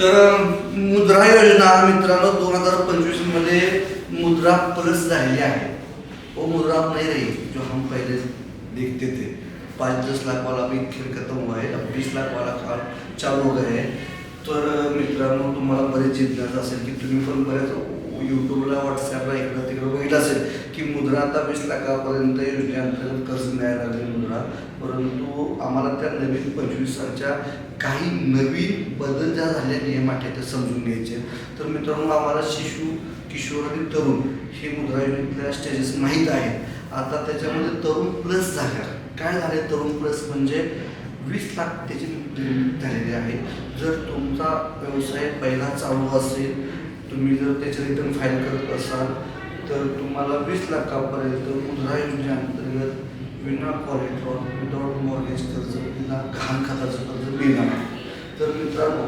तर मुद्रा योजना मित्रांनो दोन हजार पंचवीसमध्ये मुद्रा प्लस झालेली आहे. वो मुद्रा नाही नहीं रही जो हम पहले देखते थे. पाँच दस लाख वाला भी खेळ खत्म हुआ है अब बीस लाख वाला काल चालू हो गए है. तर मित्रांनो तुम्हाला बरेच जिज्ञासा असेल की तुम्ही पण बरेच यूट्यूबला व्हॉट्सॲप इकडं तिकडं बघितलं असेल की मुद्रा आता वीस लाखापर्यंत योजनेअंतर्गत कर्ज मिळायला लागले मुद्रा. परंतु आम्हाला त्या नवीन पंचवीस सालच्या काही नवीन बदल ज्या झाल्या नियमाठे ते समजून घ्यायचे. तर मित्रांनो आम्हाला शिशु किशोर आणि तरुण हे मुद्रा योजनेतल्या स्टेजेस माहीत आहेत. आता त्याच्यामध्ये तरुण प्लस झाल्या. काय झाले? तरुण प्लस म्हणजे वीस लाख त्याची झालेले झालेली आहे. जर तुमचा व्यवसाय पहिला चालू असेल तुम्ही जर त्याचे रिटर्न फाईल करत असाल तर तुम्हाला वीस लाखापर्यंत मुद्रा योजनेअंतर्गत विना कॉलेट्रॉन विदाउट मॉर्गेज कर्ज विना घाण खताचं कर्ज मिळणार आहे. तर मित्रांनो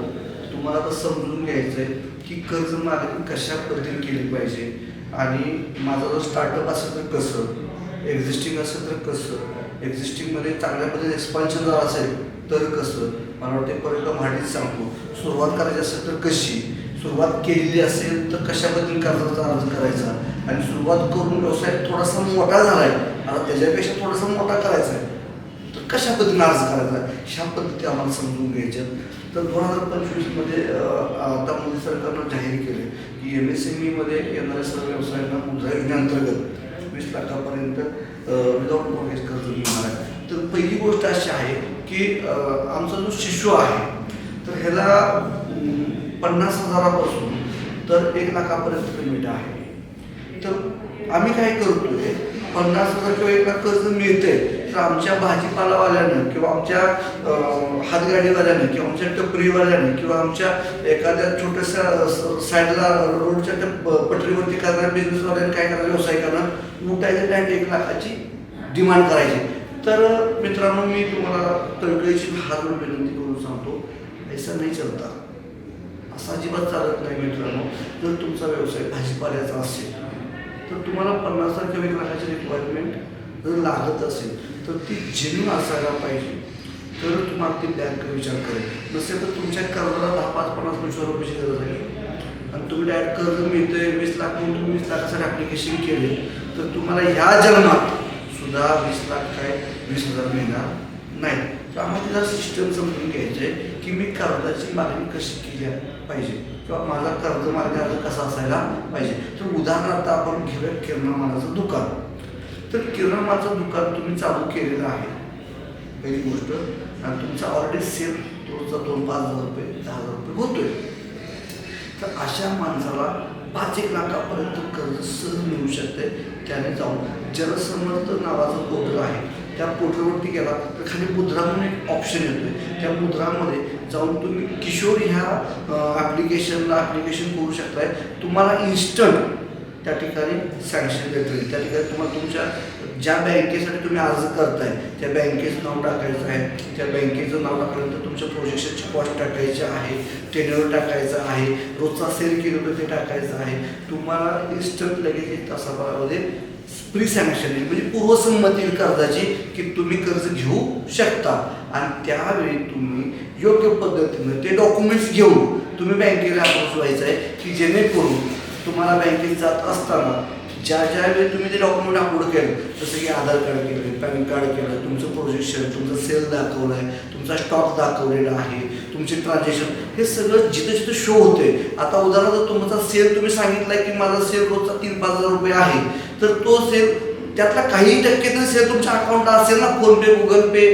तुम्हाला आता समजून घ्यायचं आहे की कर्ज मागणी कशा पद्धतीने केली पाहिजे आणि माझा जर स्टार्टअप असेल तर कसं एक्झिस्टिंग असेल तर कसं एक्झिस्टिंगमध्ये चांगल्या पद्धतीने एक्सपान्शन जर असेल तर कसं मला वाटते परत माहितीच सांगतो सुरुवात करायची असेल तर कशी सुरुवात केलेली असेल तर कशा कर्जाचा अर्ज करायचा? आणि सुरुवात करून व्यवसाय थोडासा मोठा झाला आहे आता त्याच्यापेक्षा थोडासा मोठा करायचा आहे तर कशा पद्धतीने अर्ज करायचा? ह्या पद्धती आम्हाला समजून घ्यायच्या तर दोन हजार पंचवीसमध्ये आता मोदी सरकारनं जाहीर केले की एम एस एम ईमध्ये येणाऱ्या सर्व व्यवसायांना मुद्रा योजनेअंतर्गत वीस लाखापर्यंत विदाउट मॉर्गेज कर्ज मिळणार आहे. तर पहिली गोष्ट अशी आहे की आमचा जो शिशु आहे तर ह्याला पन्नास हजारापासून तर एक लाखापर्यंत लिमिट आहे. तर आम्ही काय करतोय पन्नास हजार किंवा एक लाख कर्ज मिळते तर आमच्या भाजीपालावाल्यानं किंवा आमच्या हातगाडीवाल्यानं किंवा आमच्या टपरीवाल्यानं किंवा आमच्या एखाद्या छोट्याशा स- साईडला रोडच्या त्या पटरीवरती करणाऱ्या बिझनेसवाल्यानं काय करणार व्यावसायिकानं उठायचं डायरेक्ट एक लाखाची डिमांड करायची. तर मित्रांनो मी तुम्हाला कळकळीची हात विनंती करून सांगतो ऐसा नाही चलता. असं अजिबात चालत नाही मित्रांनो. जर तुमचा व्यवसाय भाजीपाल्याचा असेल तर तुम्हाला पन्नास किंवा एक लाखाची रिक्वायरमेंट जर लागत असेल तर ती जेन्युन असायला पाहिजे. तर तुम्हाला ती बँक विचार करेल. नसेल तर तुमच्या कर्जाला दहा पाच पन्नास पंचवीस रुपयाची गरज आहे आणि तुम्ही डायरेक्ट कर्ज मिळतंय वीस लाख म्हणून तुम्ही वीस लाखासाठी ॲप्लिकेशन केले तर तुम्हाला या जन्मात सुद्धा वीस लाख काय वीस हजार मिळणार नाही. तर आम्हाला तिला सिस्टम समजून घ्यायचं आहे की मी कर्जाची मागणी कशी केली पाहिजे किंवा माझा कर्ज मार्ग कसा असायला पाहिजे. तर उदाहरणार्थ आपण घेऊया किराणा मालाचं दुकान. तर किराणा मालाचं दुकान तुम्ही चालू केलेलं आहे. पहिली गोष्ट आणि तुमचा ऑलरेडी सेल तुमचा दोन पाच हजार रुपये दहा हजार रुपये होतोय. तर अशा माणसाला पाच एक लाखापर्यंत कर्ज सहज मिळू शकते त्याने जाऊन जलसमर्थ नावाचं पोर्टल आहे. त्या पोर्टलवरती गेला तर खाली मुद्रा म्हणून एक ऑप्शन येतोय. त्या मुद्रामध्ये जाऊन तुम्ही किशोर ह्या ॲप्लिकेशनला ॲप्लिकेशन करू शकताय. तुम्हाला इन्स्टंट त्या ठिकाणी सँक्शन भेटेल त्या ठिकाणी तुम्हाला तुमच्या ज्या बँकेसाठी तुम्ही अर्ज करताय त्या बँकेचं नाव टाकायचं आहे. त्या बँकेचं नाव टाकल्यानंतर तुमच्या प्रोजेक्शनची कॉस्ट टाकायची आहे टेनर टाकायचं आहे रोजचा सेल केलं तर ते टाकायचं आहे. तुम्हाला इन्स्टंट लगेच एक तासाभरामध्ये प्री सँक्शन म्हणजे पूर्वसंमती कर्जाची की तुम्ही कर्ज घेऊ शकता. आणि त्यावेळी तुम्ही योग्य पद्धतीनं ते डॉक्युमेंट्स घेऊन तुम्ही बँकेला अप्रोच व्हायचं आहे की जेणेकरून तुम्हाला बँकेत जात असताना ज्या ज्या वेळी तुम्ही ते डॉक्युमेंट अपलोड केलं जसं की आधार कार्ड केलं पॅन कार्ड केलं तुमचं प्रोजेक्शन तुमचं सेल दाखवलं आहे तुमचा स्टॉक दाखवलेला आहे तुमचे ट्रान्झॅक्शन हे सगळं जिथं जिथं शो होते आता उदाहरणार्थ तुमचा सेल तुम्ही सांगितलं की माझा सेल रोजचा तीन पाच हजार रुपये आहे. तर तो सेल त्यातला काही टक्के तरी सेल तुमच्या अकाउंटला असेल ना PhonePe Google Pay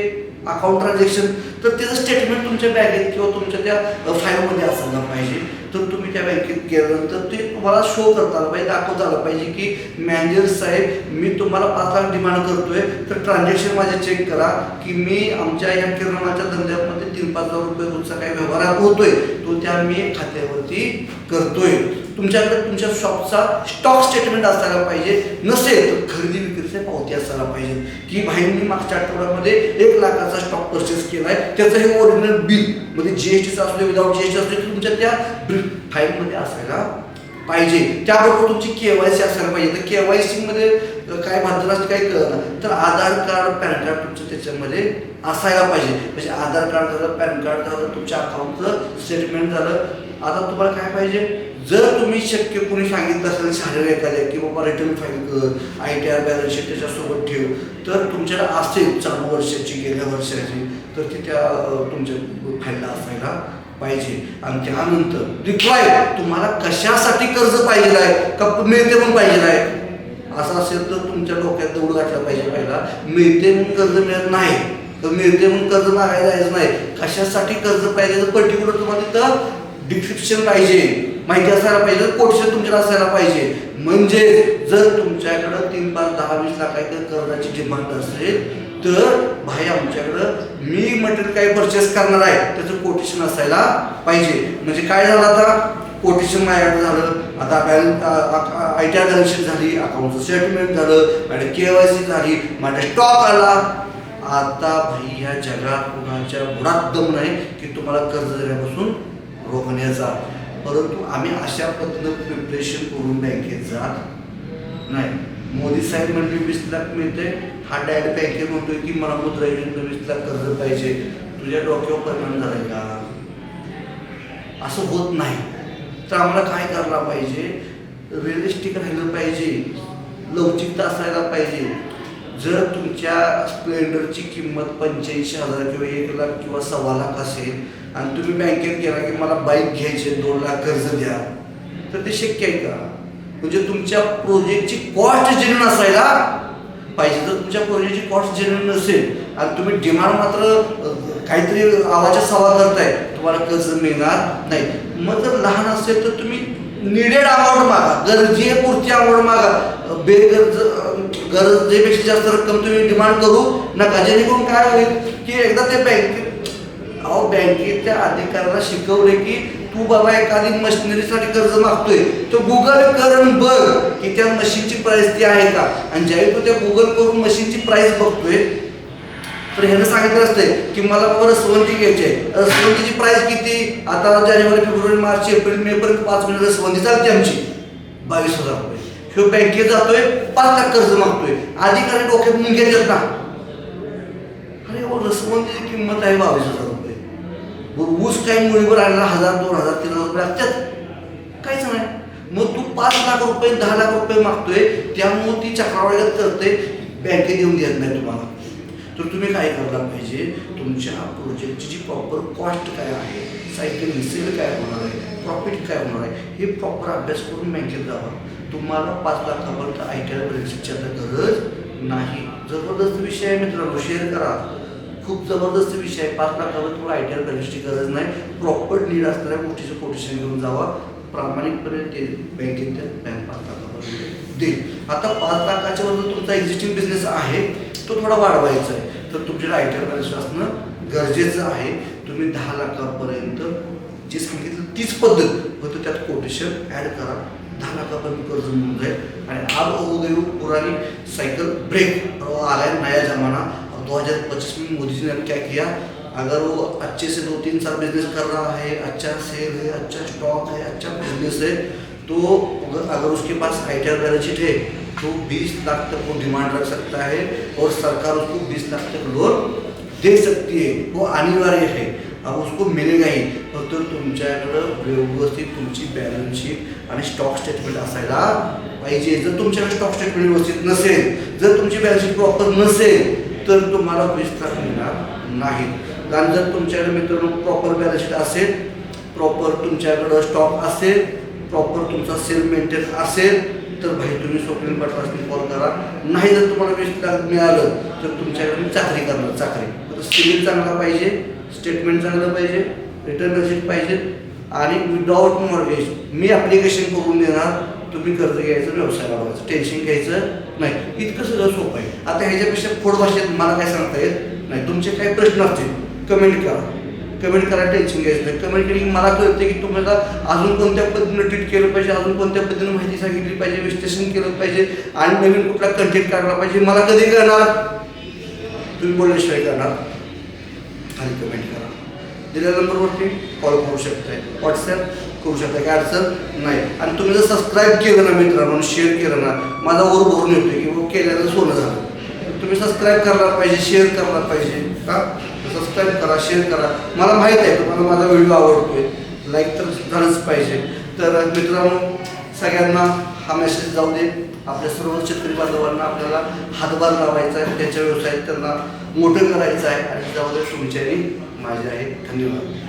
account transaction तर त्याचं स्टेटमेंट तुमच्या बँकेत किंवा तुमच्या त्या फाईलमध्ये असायला पाहिजे. तर तुम्ही त्या बँकेत गेल्यानंतर ते तुम्हाला शो करता आलं पाहिजे दाखवता आलं पाहिजे की मॅनेजर साहेब मी तुम्हाला पाच लाख डिमांड करतोय तर ट्रान्झॅक्शन माझे चेक करा की मी आमच्या या किराणाच्या धंद्यामध्ये तीन पाच हजार रुपये रोजचा काही व्यवहार होतोय तो त्या मी खात्यावरती करतोय. तुमच्याकडे तुमच्या शॉपचा स्टॉक स्टेटमेंट असायला पाहिजे. नसेल तर खरेदी विक्रीचे पावती असायला पाहिजे. की भाईंनी मागच्या आठवड्यामध्ये एक लाखाचा स्टॉक परचेस आहे त्याचं हे ओरिजिनल बिल म्हणजे जीएसटीचं असू दे विदाऊट जीएसटी असू दे तुमच्या त्या फाईलमध्ये असायला पाहिजे. त्याबरोबर तुमची के वाय सी असायला पाहिजे. तर के वाय सीमध्ये काय भाद्रास काही कळलं तर आधार कार्ड पॅन कार्ड तुमचं त्याच्यामध्ये असायला पाहिजे. म्हणजे आधार कार्ड झालं पॅन कार्ड झालं तुमच्या अकाउंटचं स्टेटमेंट झालं. आता तुम्हाला काय पाहिजे? जर तुम्ही शक्य कोणी सांगितलं असेल शाळेला एखाद्या की बाबा रिटर्न फाईल कर I T R balance sheet त्याच्यासोबत ठेव तर तुमच्याकडे असेल चालू वर्षाची गेल्या वर्षाची तर ती त्या तुमच्या फाईलला असायला पाहिजे. आणि त्यानंतर रिक्वाय तुम्हाला कशासाठी कर्ज पाहिजे आहे का मिळते पण पाहिजे आहे? असं असेल तर तुमच्या डोक्यात दौड घातला पाहिजे पहिला. मिळते म्हणून कर्ज मिळत नाही. तर मिळते म्हणून कर्ज मागायला जायचं नाही. कशासाठी कर्ज पाहिजे? तर पर्टिक्युलर तुम्हाला तिथं डिस्क्रिप्शन पाहिजे. माहिती असायला पाहिजे कोटेशन तुमच्याकडे असायला पाहिजे. म्हणजे जर तुमच्याकडं तीन पाच दहा वीस लाखाच्या कर्जाची डिमांड असेल तर भाई आमच्याकडं मी मटेरियल काही परचेस करणार आहे त्याचं कोटेशन असायला पाहिजे. म्हणजे काय झालं आता? कोटेशन माझ्याकडे झालं. आता balance I T R balance sheet झाली अकाउंटचं स्टेटमेंट झालं माझ्या के वाय सी झाली माझ्या स्टॉक आला. आता भाई ह्या जगात कुणाच्या बुडात दम नाही की तुम्हाला कर्ज देण्यापासून रोखण्याचा. परंतु आम्ही अशा पद्धतीनं प्रिपरेशन करून बँकेत जात नाही मोदी साहेब म्हणजे वीस लाख मिळते हा डायरेक्ट बँकेत म्हणतोय की मला मुद्रा वीस लाख कर्ज पाहिजे. तुझ्या डोक्यावर परिणाम झालाय का? असं होत नाही. तर आम्हाला काय करायला पाहिजे? रिअलिस्टिक राहिलं पाहिजे. लवचिकता असायला पाहिजे. जर तुमच्या स्प्लेंडरची किंमत पंच्याऐंशी हजार किंवा एक लाख किंवा सव्वा लाख असेल आणि तुम्ही बँकेत गेला की मला बाईक घ्यायची दोन लाख कर्ज द्या तर ते शक्य आहे का? म्हणजे तुमच्या प्रोजेक्टची कॉस्ट जेन्युन असायला पाहिजे. तर तुमच्या प्रोजेक्टची कॉस्ट जेन्युन नसेल आणि तुम्ही डिमांड मात्र काहीतरी आवाच्या सवा करताय तुम्हाला कर्ज मिळणार नाही. मग जर लहान असेल तर तुम्ही निडेड अमाऊंट मागा. गरजेपुरती अमाऊंट मागा बेगरज गरजेपेक्षा जास्त रक्कम तुम्ही डिमांड करू नका. जेणेकरून काय होईल की एकदा ते बँकेत अहो बँकेच्या अधिकाऱ्याला शिकवले की तू बाबा एखादी मशिनरीसाठी कर्ज मागतोय. तो गुगल करून बघ की त्या मशीनची प्राइस ती आहे का. आणि ज्यावेळी तो त्या गुगल करून मशीनची प्राइस बघतोय तर ह्यानं सांगितलं असतंय की मला बाबा रसवंती घ्यायची आहे. रसवंतीची प्राईस किती? आता जानेवारी फेब्रुवारी मार्च एप्रिल मे पर्यंत पाच महिने रसवंती चालते आमची. बावीस हजार रुपये. ह्यो बँकेत जातोय पाच लाख कर्ज मागतोय. अधिकारी डोक्यात मुंग्या देत ना. अरे हो रसवंतीची किंमत आहे बावीस हजार रुपये. ऊस काही मुळीवर आणला हजार दोन हजार तीन हजार रुपये लागतात. काहीच नाही. मग तू पाच लाख रुपये दहा लाख रुपये मागतोय त्यामुळे ती चक्रवाढ करते बँकेत येऊन देत नाही तुम्हाला. तर तुम्ही काय करायला पाहिजे? तुमच्या प्रोजेक्टची जी प्रॉपर कॉस्ट काय आहे साहित्य सेल काय होणार आहे प्रॉफिट काय होणार आहे हे प्रॉपर अभ्यास करून बँकेत जावा तुम्हाला पाच लाखापर्यंत आय टी आर परीक्षेची आता गरज नाही. जबरदस्त विषय आहे मित्रांनो शेअर करा. खूप जबरदस्त विषय आहे. पाच लाखावर तुम्हाला आय टी आर बॅलन्सची गरज नाही. प्रॉपर नीड असणाऱ्या गोष्टीचं कोटेशन घेऊन जावा. प्रामाणिकपणे ते बँकेत त्या बँक पाच लाखापर्यंत देईल. आता पाच लाखाच्या वरती तुमचा एक्झिस्टिंग बिझनेस आहे तो थोडा वाढवायचा आहे. तर तुमच्याकडे आय टी आर बॅलन्स असणं गरजेचं आहे. तुम्ही दहा लाखापर्यंत जे सांगितलं तीच पद्धत फक्त त्यात कोटेशन ॲड करा. दहा लाखापर्यंत कर्ज मिळून जाईल. आणि अब हो पुरानी साइकिल ब्रेक आला वो नया जमाना. और 2025 में मोदी जी ने क्या किया? अगर वो अच्छे से दो तीन साल बिजनेस कर रहा है अच्छा सेल है अच्छा स्टॉक है अच्छा बिजनेस है तो अगर अगर उसके pass I T R balance sheet है तो 20 लाख तक वो डिमांड रख सकता है और सरकार उसको 20 लाख तक लोन दे सकती है। वो अनिवार्य है। अब उसको मिलेगा ही। फक्त तुमच्याकडं व्यवस्थित तुमची बॅलन्स शीट आणि स्टॉक स्टेटमेंट असायला पाहिजे. जर तुमच्याकडे स्टॉक स्टेटमेंट व्यवस्थित नसेल जर तुमची बॅलन्स शीट प्रॉपर नसेल तर तुम्हाला वीस लाख मिळणार नाही कारण जर तुमच्याकडे मित्रांनो प्रॉपर बॅलन्स शीट असेल प्रॉपर तुमच्याकडं स्टॉक असेल प्रॉपर तुमचा सेल मेंटेन असेल तर भाई तुम्ही स्वप्नील पाटलासनी कॉल करा. नाही जर तुम्हाला वीस लाख मिळालं तर तुमच्याकडे मी चाकरी करणार चाकरी. सिबिल चांगला पाहिजे स्टेटमेंट चांगलं पाहिजे रिटर्न रसीद पाहिजे आणि विदाउट मॉर्गेज मी ॲप्लिकेशन करून देणार तुम्ही कर्ज घ्यायचं व्यवसाय लावायचं टेन्शन घ्यायचं नाही. इतकं सगळं सोपं आहे. आता ह्याच्यापेक्षा फोड भाषेत मला काय सांगता येत नाही. तुमचे काही प्रश्न असतील कमेंट करा. कमेंट करायला टेन्शन घ्यायचं नाही. कमेंट केली की मला कळते की तुम्हाला अजून कोणत्या पद्धतीनं ट्रीट केलं पाहिजे अजून कोणत्या पद्धतीनं माहिती सांगितली पाहिजे विश्लेषण केलं पाहिजे आणि नवीन कुठला कंटेंट काढला पाहिजे मला कधी करणार तुम्ही बोलल्याशिवाय करणार. आणि कमेंट करा. दिलेल्या नंबरवरती कॉल करू शकताय. व्हॉट्सॲप करू शकता काय अडचण नाही. आणि तुम्ही जर सबस्क्राईब केलं ना मित्रांनो शेअर केलं ना माझा वर भरून येतोय की बाबा केल्यानं सोनं झालं. तुम्ही सबस्क्राईब करायला पाहिजे शेअर करायला पाहिजे का सबस्क्राईब करा शेअर करा. मला माहीत आहे तुम्हाला माझा व्हिडिओ आवडतोय. लाईक तर झालंच पाहिजे. तर मित्रांनो सगळ्यांना हा मेसेज जाऊ दे. आपल्या सर्व शेतकरी बांधवांना आपल्याला हातभार लावायचा आहे त्यांच्या व्यवसायात त्यांना मोठं करायचं आहे. आणि जाऊ दे तुमच्याही माझे आहे. धन्यवाद.